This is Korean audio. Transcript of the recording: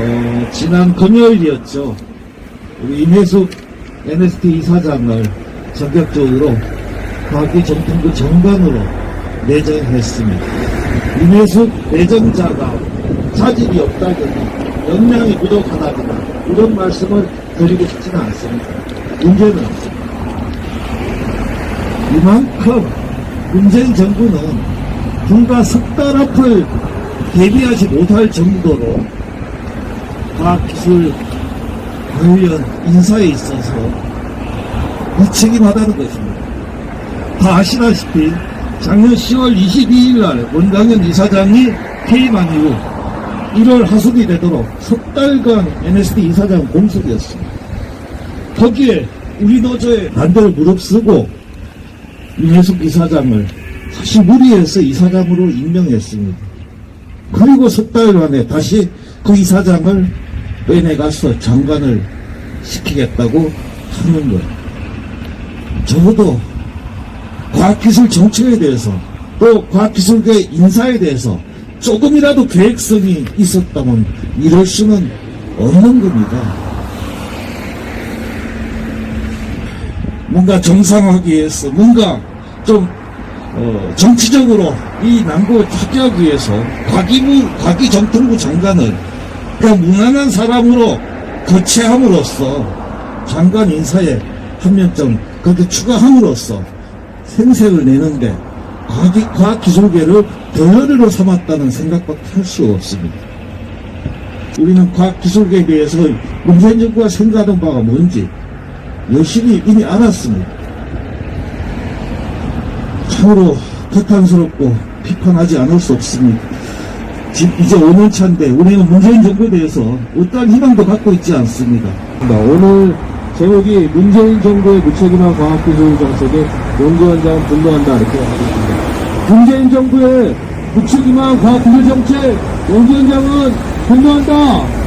어, 지난 금요일이었죠. 우리 임혜숙 NST 이사장을 전격적으로 과학기 정통부 정관으로 내정했습니다. 임혜숙 내정자가 자질이 없다거나 역량이 부족하다거나 이런 말씀을 드리고 싶지는 않습니다. 문제는 이만큼 문재인 정부는 불과 석 달 앞을 대비하지 못할 정도로 과학기술 관련 인사에 있어서 무책임하다는 것입니다. 다 아시다시피 작년 10월 22일 날 원강현 이사장이 퇴임한 이후 1월 하순이 되도록 석 달간 NSD 이사장 공석이었습니다. 거기에 우리 노조의 반대를 무릅쓰고 윤혜숙 이사장을 사실 무리해서 이사장으로 임명했습니다. 그리고 석달 만에 다시 그 이사장을 빼내가서 장관을 시키겠다고 하는 거예요. 적어도 과학기술 정책에 대해서 또 과학기술계 인사에 대해서 조금이라도 계획성이 있었다면 이럴 수는 없는 겁니다. 뭔가 정상화하기 위해서 뭔가 좀 어, 정치적으로 이 난국을 타개하기 위해서 과기부 과기정통부 장관을 그 무난한 사람으로 거치함으로써 장관 인사에 한 명점 그렇게 추가함으로써 생색을 내는데 과기, 과학 기술계를 덜러리로 삼았다는 생각밖에 할 수 없습니다. 우리는 과학 기술계에 대해서 문재인 정부가 생각하던 바가 뭔지 열심히 이미 알았습니다. 참으로 개탄스럽고 비판하지 않을 수 없습니다. 이제 5년 차인데 우리는 문재인 정부에 대해서 어떠한 희망도 갖고 있지 않습니다. 오늘 제목이 문재인 정부의 무책임한 과학기술 정책에 연구원장은 분노한다 이렇게 하고 있습니다. 문재인 정부의 무책임한 과학기술 정책 연구원장은 분노한다.